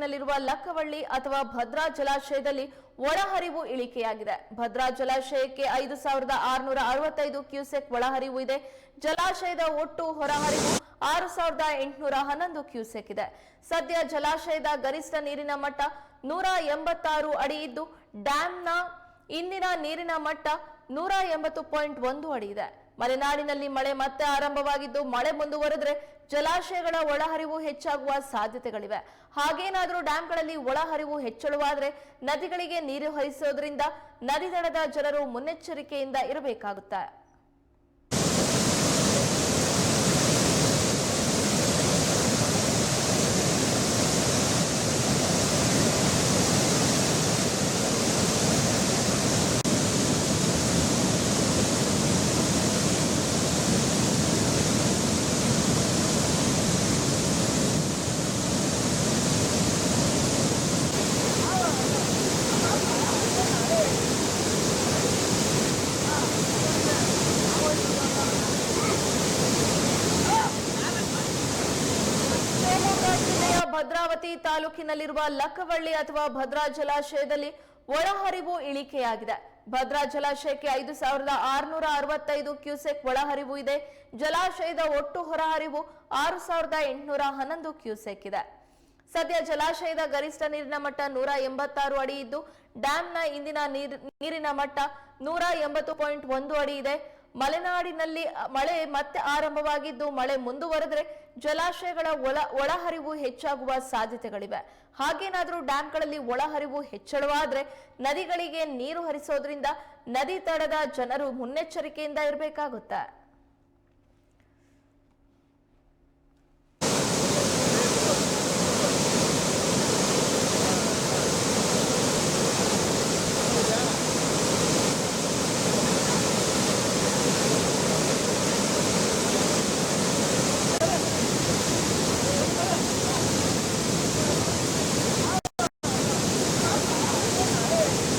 ತಾಲೂಕಿನಲ್ಲಿರುವ ಲಕ್ಕವಳ್ಳಿ ಅಥವಾ ಭದ್ರಾ ಜಲಾಶಯದಲ್ಲಿ ಒಳಹರಿವು ಇಳಿಕೆಯಾಗಿದೆ. ಭದ್ರಾ ಜಲಾಶಯಕ್ಕೆ ಐದು ಸಾವಿರದ ಆರುನೂರ ಅರವತ್ತೈದು ಕ್ಯೂಸೆಕ್ ಒಳಹರಿವು ಇದೆ. ಜಲಾಶಯದ ಒಟ್ಟು ಹೊರಹರಿವು ಆರು ಸಾವಿರದ ಎಂಟುನೂರ ಹನ್ನೊಂದು ಕ್ಯೂಸೆಕ್ ಇದೆ. ಸದ್ಯ ಜಲಾಶಯದ ಗರಿಷ್ಠ ನೀರಿನ ಮಟ್ಟ ನೂರ ಎಂಬತ್ತಾರು ಅಡಿ ಇದ್ದು ಡ್ಯಾಂನ ಇಂದಿನ ನೀರಿನ ಮಟ್ಟ ನೂರ ಎಂಬತ್ತು ಪಾಯಿಂಟ್ ಒಂದು ಅಡಿ ಇದೆ. ಮಲೆನಾಡಿನಲ್ಲಿ ಮಳೆ ಮತ್ತೆ ಆರಂಭವಾಗಿದ್ದು, ಮಳೆ ಮುಂದುವರೆದ್ರೆ ಜಲಾಶಯಗಳ ಒಳಹರಿವು ಹೆಚ್ಚಾಗುವ ಸಾಧ್ಯತೆಗಳಿವೆ. ಹಾಗೇನಾದರೂ ಡ್ಯಾಂಗಳಲ್ಲಿ ಒಳಹರಿವು ಹೆಚ್ಚಳವಾದರೆ ನದಿಗಳಿಗೆ ನೀರು ಹರಿಸೋದ್ರಿಂದ ನದಿ ದಡದ ಜನರು ಮುನ್ನೆಚ್ಚರಿಕೆಯಿಂದ ಇರಬೇಕಾಗುತ್ತೆ. ಭದ್ರಾವತಿ ತಾಲೂಕಿನಲ್ಲಿರುವ ಲಕ್ಕವಳ್ಳಿ ಅಥವಾ ಭದ್ರಾ ಜಲಾಶಯದಲ್ಲಿ ಒಳಹರಿವು ಇಳಿಕೆಯಾಗಿದೆ. ಭದ್ರಾ ಜಲಾಶಯಕ್ಕೆ ಐದು ಸಾವಿರದ ಆರುನೂರ ಅರವತ್ತೈದು ಕ್ಯೂಸೆಕ್ ಒಳಹರಿವು ಇದೆ. ಜಲಾಶಯದ ಒಟ್ಟು ಹೊರಹರಿವು ಆರು ಸಾವಿರದ ಎಂಟುನೂರ ಹನ್ನೊಂದು ಕ್ಯೂಸೆಕ್ ಇದೆ. ಸದ್ಯ ಜಲಾಶಯದ ಗರಿಷ್ಠ ನೀರಿನ ಮಟ್ಟ ನೂರ ಎಂಬತ್ತಾರು ಅಡಿ ಇದ್ದು ಡ್ಯಾಂನ ಇಂದಿನ ನೀರ್- ನೀರಿನ ಮಟ್ಟ ನೂರ ಎಂಬತ್ತು ಪಾಯಿಂಟ್ ಒಂದು ಅಡಿ ಇದೆ. ಮಲೆನಾಡಿನಲ್ಲಿ ಮಳೆ ಮತ್ತೆ ಆರಂಭವಾಗಿದ್ದು ಮಳೆ ಮುಂದುವರೆದ್ರೆ ಜಲಾಶಯಗಳ ಒಳ, ಒಳಹರಿವು ಹೆಚ್ಚಾಗುವ ಸಾಧ್ಯತೆಗಳಿವೆ. ಹಾಗೇನಾದರೂ ಡ್ಯಾಂಗಳಲ್ಲಿ ಒಳಹರಿವು ಹೆಚ್ಚಳವಾದರೆ ನದಿಗಳಿಗೆ ನೀರು ಹರಿಸೋದ್ರಿಂದ ನದಿ ತಡದ ಜನರು ಮುನ್ನೆಚ್ಚರಿಕೆಯಿಂದ ಇರಬೇಕಾಗುತ್ತೆ.